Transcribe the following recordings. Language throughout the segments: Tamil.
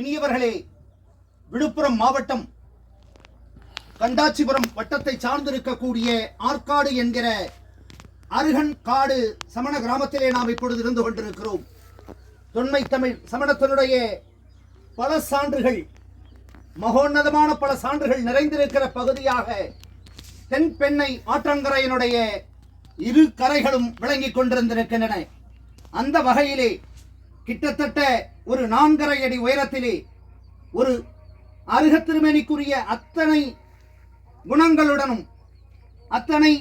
இனியவர்களே விழுப்புரம் மாவட்டம் கண்டாச்சிபுரம் வட்டத்தை சார்ந்திருக்கக்கூடிய ஆற்காடு என்கிற அருகன் காடு சமண கிராமத்திலே நாம் இப்பொழுது இருந்து கொண்டிருக்கிறோம். தொன்மை தமிழ் சமணத்தினுடைய பல சான்றுகள் மகோன்னதமான பல சான்றுகள் நிறைந்திருக்கிற பகுதியாக தென்பெண்ணை ஆற்றங்கரையினுடைய இரு கரைகளும் விளங்கிக் கொண்டிருந்திருக்கின்றன. அந்த வகையிலே கிட்டத்தட்ட ஒரு நான்கரை அடி உயரத்திலே ஒரு அருக திருமேனிக்குரிய அத்தனை குணங்களுடனும் அத்தனை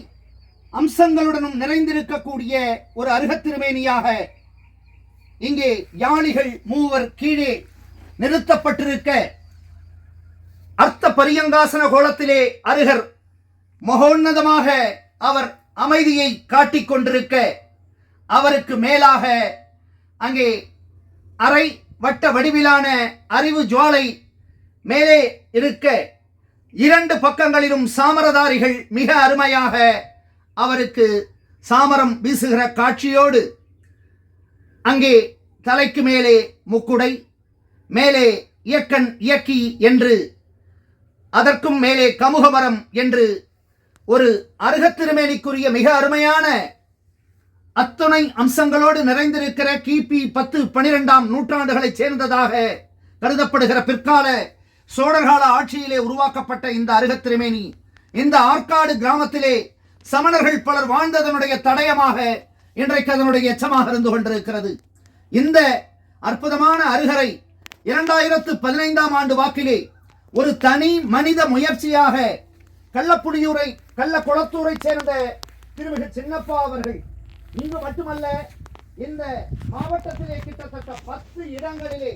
அம்சங்களுடனும் நிறைந்திருக்கக்கூடிய ஒரு அருகத்திருமேனியாக இங்கே யாளிகள் மூவர் கீழே நிறுத்தப்பட்டிருக்க அர்த்த பரியங்காசன கோலத்திலே அருகர் மகோன்னதமாக அவர் அமைதியை காட்டிக் கொண்டிருக்க அவருக்கு மேலாக அங்கே அரை வட்ட வடிவிலான அறிவு ஜுவாலை மேலே இருக்க இரண்டு பக்கங்களிலும் சாமரதாரிகள் மிக அருமையாக அவருக்கு சாமரம் வீசுகிற காட்சியோடு அங்கே தலைக்கு மேலே முக்குடை மேலே இயக்கன் இயக்கி என்று அதற்கும் மேலே கமுகமரம் என்று ஒரு அருகத்திருமேனிக்குரிய மிக அருமையான அத்துணை அம்சங்களோடு நிறைந்திருக்கிற கிபி பத்து பனிரெண்டாம் நூற்றாண்டுகளைச் சேர்ந்ததாக கருதப்படுகிற பிற்கால சோழர்கால ஆட்சியிலே உருவாக்கப்பட்ட இந்த அருகத்திருமேனி இந்த ஆற்காடு கிராமத்திலே சமணர்கள் பலர் வாழ்ந்ததனுடைய தடயமாக இன்றைக்கு அதனுடைய எச்சமாக இருந்து கொண்டிருக்கிறது. இந்த அற்புதமான அருகரை இரண்டாயிரத்து பதினைந்தாம் ஆண்டு வாக்கிலே ஒரு தனி மனித முயற்சியாக கள்ளப்புடியூரை கள்ள குளத்தூரை சேர்ந்த திருமிகு சின்னப்பா அவர்கள் இங்கு மட்டுமல்ல இந்த மாவட்டத்திலே கிட்டத்தட்ட பத்து இடங்களிலே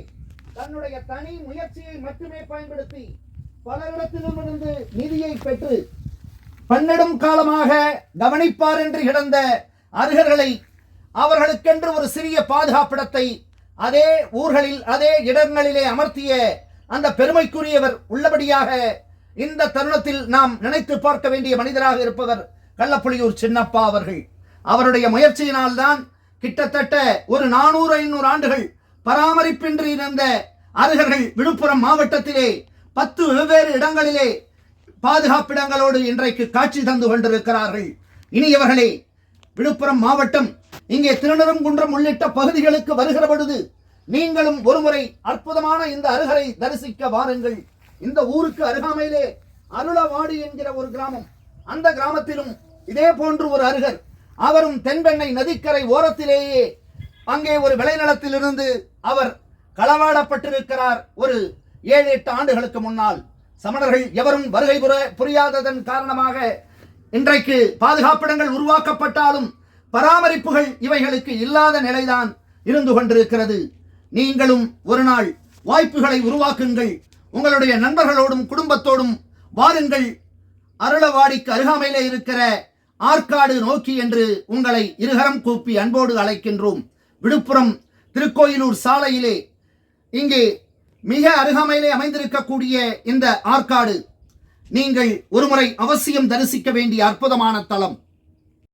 தன்னுடைய தனி முயற்சியை மட்டுமே பயன்படுத்தி பலரிடத்திலுமிருந்து நிதியை பெற்று பன்னெடும் காலமாக கவனிப்பார் என்று கிடந்த அருகர்களை அவர்களுக்கென்று ஒரு சிறிய பாதுகாப்பிடத்தை அதே ஊர்களில் அதே இடங்களிலே அமர்த்திய அந்த பெருமைக்குரியவர் உள்ளபடியாக இந்த தருணத்தில் நாம் நினைத்து பார்க்க வேண்டிய மனிதராக இருப்பவர் கள்ளப்புலியூர் சின்னப்பா அவர்கள். அவருடைய முயற்சியினால்தான் கிட்டத்தட்ட ஒரு நானூறு ஐநூறு ஆண்டுகள் பராமரிப்பின்றி இருந்த அருகர்கள் விழுப்புரம் மாவட்டத்திலே பத்து வெவ்வேறு இடங்களிலே பாதுகாப்பிடங்களோடு இன்றைக்கு காட்சி தந்து கொண்டிருக்கிறார்கள். இனியவர்களே விழுப்புரம் மாவட்டம் இங்கே திருநெடுங்குன்றம் உள்ளிட்ட பகுதிகளுக்கு வருகிற பொழுது நீங்களும் ஒருமுறை அற்புதமான இந்த அருகரை தரிசிக்க வாருங்கள். இந்த ஊருக்கு அருகாமையிலே அருளவாடி என்கிற ஒரு கிராமம். அந்த கிராமத்திலும் இதே போன்று ஒரு அருகர் அவரும் தென்பெண்ணை நதிக்கரை ஓரத்திலேயே. அங்கே ஒரு விளைநிலத்திலிருந்து அவர் களவாடப்பட்டிருக்கிறார் ஒரு ஏழு எட்டு ஆண்டுகளுக்கு முன்னால். சமணர்கள் எவரும் வருகை புற புரியாததன் காரணமாக இன்றைக்கு பாதுகாப்பிடங்கள் உருவாக்கப்பட்டாலும் பராமரிப்புகள் இவைகளுக்கு இல்லாத நிலைதான் இருந்து கொண்டிருக்கிறது. நீங்களும் ஒரு நாள் வாய்ப்புகளை உருவாக்குங்கள். உங்களுடைய நண்பர்களோடும் குடும்பத்தோடும் வாருங்கள். அருளவாடிக்கு அருகாமையில் இருக்கிற ஆற்காடு நோக்கி என்று உங்களை இருகரம் கூப்பி அன்போடு அழைக்கின்றோம். விழுப்புரம் திருக்கோயிலூர் சாலையிலே இங்கே மிக அருகாமையிலே அமைந்திருக்கக்கூடிய இந்த ஆற்காடு. நீங்கள் ஒருமுறை அவசியம் தரிசிக்க வேண்டிய அற்புதமான தலம்.